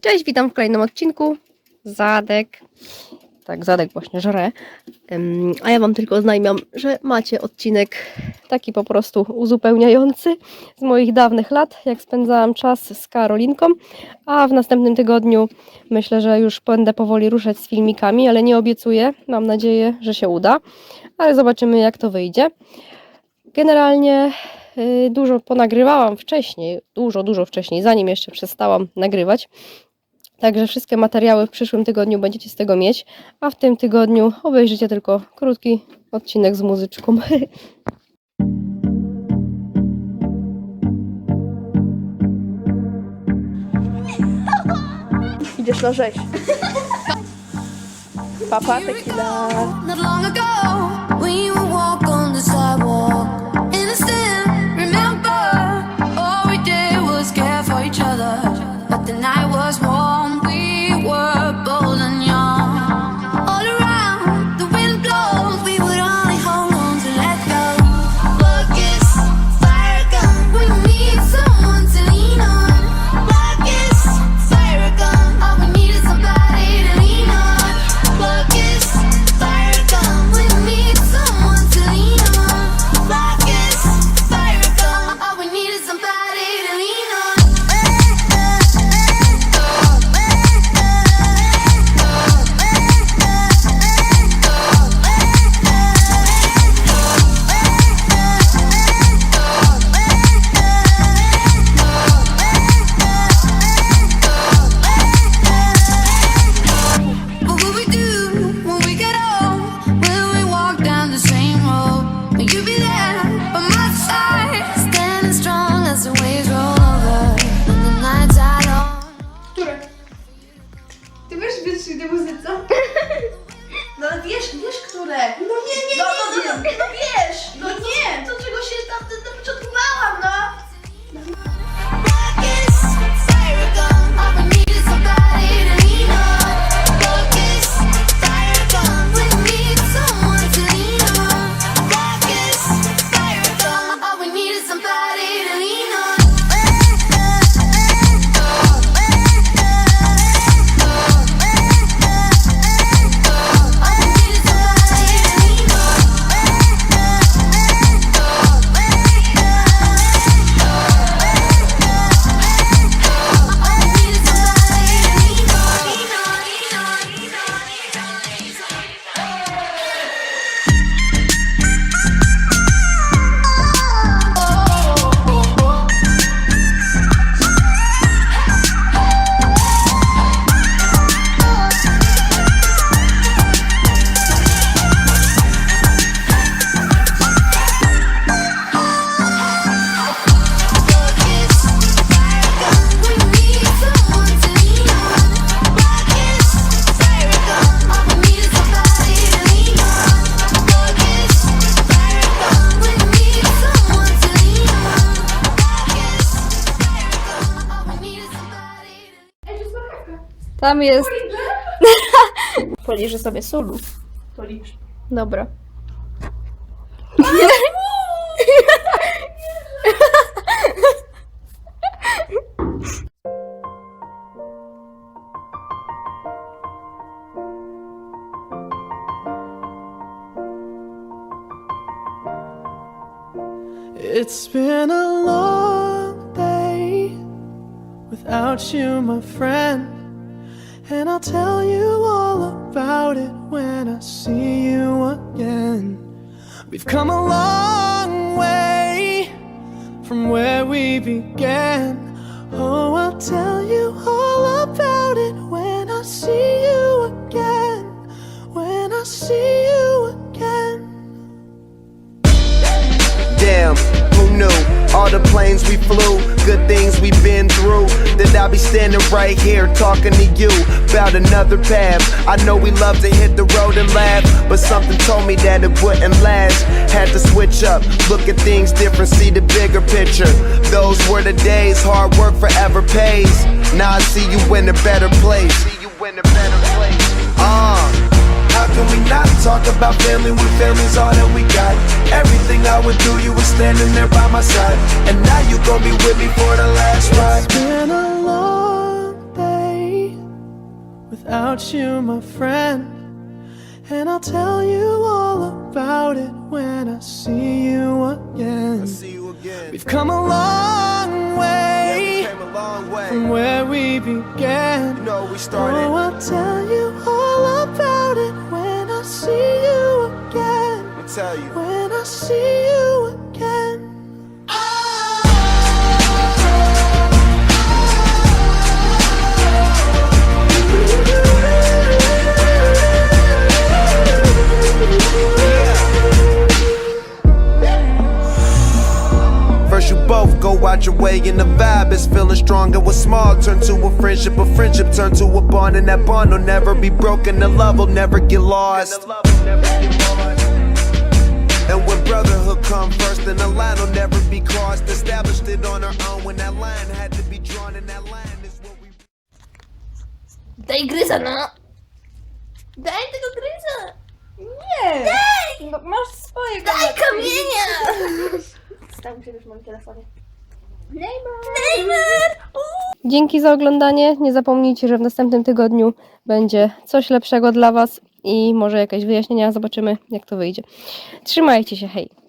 Cześć, witam w kolejnym odcinku. Zadek. Tak, Zadek właśnie żre. A ja Wam tylko oznajmiam, że macie odcinek taki po prostu uzupełniający z moich dawnych lat, jak spędzałam czas z Karolinką. A w następnym tygodniu myślę, że już będę powoli ruszać z filmikami, ale nie obiecuję. Mam nadzieję, że się uda. Ale zobaczymy, jak to wyjdzie. Generalnie y, dużo ponagrywałam wcześniej, dużo, dużo wcześniej, zanim jeszcze przestałam nagrywać. Także wszystkie materiały w przyszłym tygodniu będziecie z tego mieć, a w tym tygodniu obejrzycie tylko krótki odcinek z muzyczką. Idziesz na rzeź. Papa, tequila. Muzyce? No wiesz, wiesz, które? No nie, nie, no, nie, no, no, no, wiesz! No nie! Tam jest. Poliżę sobie solu. Policz. Dobra. It's been a long day without you, my friend. And I'll tell you all about it when I see you again. We've come a long way from where we began. Oh, I'll tell you all about it when I see you again. When I see you again. Damn, who knew? All the planes we flew, through. That I'll be standing right here talking to you about another path. I know we love to hit the road and laugh, but something told me that it wouldn't last. Had to switch up, look at things different, see the bigger picture. Those were the days, hard work forever pays. Now I see you in a better place. See you in a better place. Uh. How can we not talk about family when family's all that we got? Everything I would do, you were standing there by my side. And now you gon' be with me for the last ride. Without you, my friend. And I'll tell you all about it when I see you again. See you again. We've come a long way Came a long way. from where we began. You know, we Oh, started. I'll tell you all about it when I see you again. Let me tell you. When I see you both go out your way and the vibe is feeling strong and what's small turn to a friendship, a friendship turn to a bond and that bond will never be broken, the love will never get lost. And when brotherhood come first, then the line will never be crossed. Established it on our own when that line had to be drawn, and that line is what we. Daj gryza, no! Daj tego gryza! Nie! Daj! Masz swojego. Daj kamienia! Stał się już w moim telefonie. Neymar! Dzięki za oglądanie. Nie zapomnijcie, że w następnym tygodniu będzie coś lepszego dla Was i może jakieś wyjaśnienia. Zobaczymy, jak to wyjdzie. Trzymajcie się, hej!